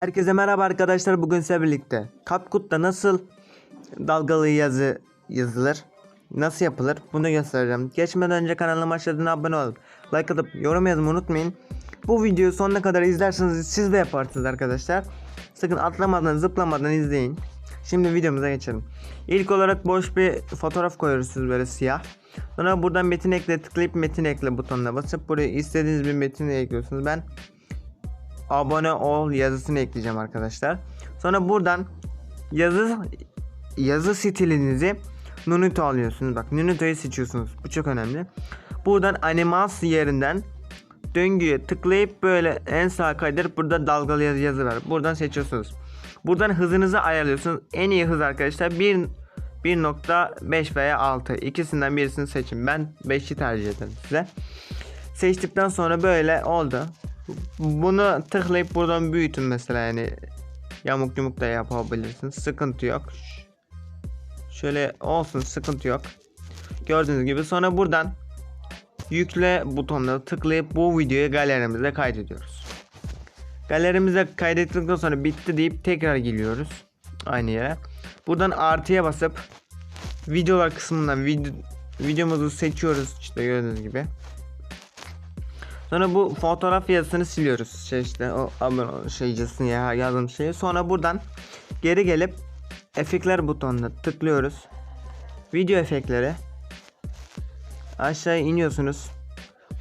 Herkese merhaba arkadaşlar. Bugün sizlerle birlikte CapCut'ta nasıl dalgalı yazı yazılır, nasıl yapılır bunu göstereceğim. Geçmeden önce kanalıma aşağıdan abone olup like atıp yorum yazmayı unutmayın. Bu videoyu sonuna kadar izlerseniz siz de yaparsınız arkadaşlar. Sakın atlamadan zıplamadan izleyin. Şimdi videomuza geçelim. İlk olarak boş bir fotoğraf koyuyorsunuz böyle siyah. Sonra buradan metin ekle tıklayıp metin ekle butonuna basıp buraya istediğiniz bir metini ekliyorsunuz. Ben abone ol yazısını ekleyeceğim arkadaşlar. Sonra buradan yazı yazı stilinizi Nunuto alıyorsunuz. Bak Nunuto'yu seçiyorsunuz. Bu çok önemli. Buradan animasyon yerinden döngüye tıklayıp böyle en sağa kaydırıp burada dalgalı yazı, yazı var. Buradan seçiyorsunuz. Buradan hızınızı ayarlıyorsunuz. En iyi hız arkadaşlar 1 1.5 veya 6 ikisinden birisini seçin. Ben 5'i tercih ederim size. Seçtikten sonra böyle oldu. Bunu tıklayıp buradan büyütün mesela yani yamuk yumuk da yapabilirsiniz. Sıkıntı yok. Şöyle olsun sıkıntı yok. Gördüğünüz gibi sonra buradan yükle butonuna tıklayıp bu videoyu galerimize kaydediyoruz. Galerimize kaydettikten sonra bitti deyip tekrar geliyoruz aynı yere. Buradan artıya basıp videolar kısmından video, videomuzu seçiyoruz işte gördüğünüz gibi. Sonra bu fotoğraf yazısını siliyoruz. Şey işte o abone ol şeycesini ya yazdım şeyi. Sonra buradan geri gelip efektler butonuna tıklıyoruz. Video efektleri. Aşağı iniyorsunuz.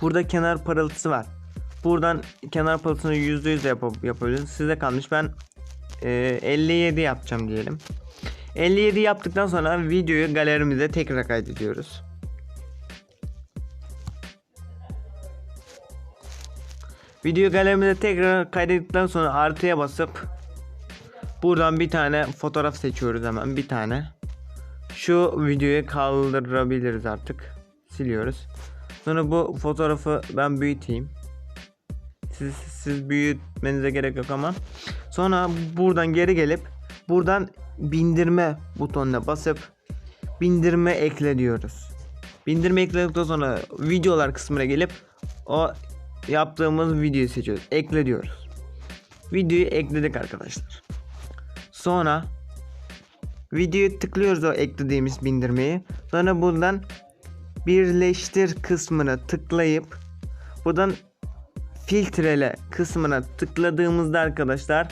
Burada kenar parıltısı var. Buradan kenar parıltısını %100 yap yapabilirsiniz. Size kalmış. Ben e, 57 yapacağım diyelim. 57 yaptıktan sonra videoyu galerimize tekrar kaydediyoruz. Video galerimize tekrar kaydettikten sonra artıya basıp buradan bir tane fotoğraf seçiyoruz hemen bir tane. Şu videoyu kaldırabiliriz artık. Siliyoruz. Sonra bu fotoğrafı ben büyüteyim. Siz, siz büyütmenize gerek yok ama. Sonra buradan geri gelip buradan bindirme butonuna basıp bindirme ekle diyoruz. Bindirme ekledikten sonra videolar kısmına gelip o yaptığımız videoyu seçiyoruz. Ekle diyoruz. Videoyu ekledik arkadaşlar. Sonra videoyu tıklıyoruz o eklediğimiz bindirmeyi. Sonra buradan birleştir kısmına tıklayıp buradan filtrele kısmına tıkladığımızda arkadaşlar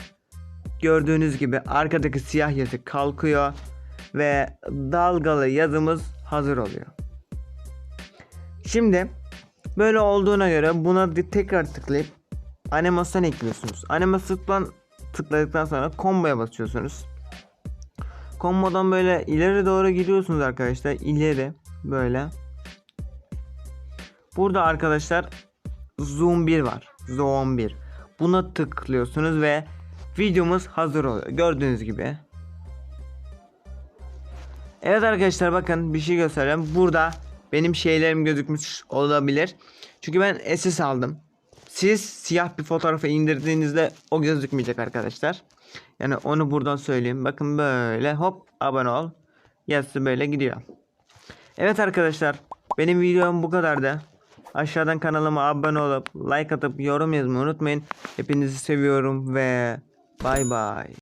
gördüğünüz gibi arkadaki siyah yazı kalkıyor ve dalgalı yazımız hazır oluyor. Şimdi böyle olduğuna göre buna tekrar tıklayıp animasyon ekliyorsunuz. Animasyon tıkladıktan sonra komboya basıyorsunuz. Kombodan böyle ileri doğru gidiyorsunuz arkadaşlar. İleri böyle. Burada arkadaşlar zoom 1 var. Zoom 1. Buna tıklıyorsunuz ve videomuz hazır oluyor. Gördüğünüz gibi. Evet arkadaşlar bakın bir şey göstereceğim. Burada benim şeylerim gözükmüş olabilir. Çünkü ben SS aldım. Siz siyah bir fotoğrafı indirdiğinizde o gözükmeyecek arkadaşlar. Yani onu buradan söyleyeyim. Bakın böyle hop abone ol. Yazısı böyle gidiyor. Evet arkadaşlar benim videom bu kadardı. Aşağıdan kanalıma abone olup like atıp yorum yazmayı unutmayın. Hepinizi seviyorum ve bay bay.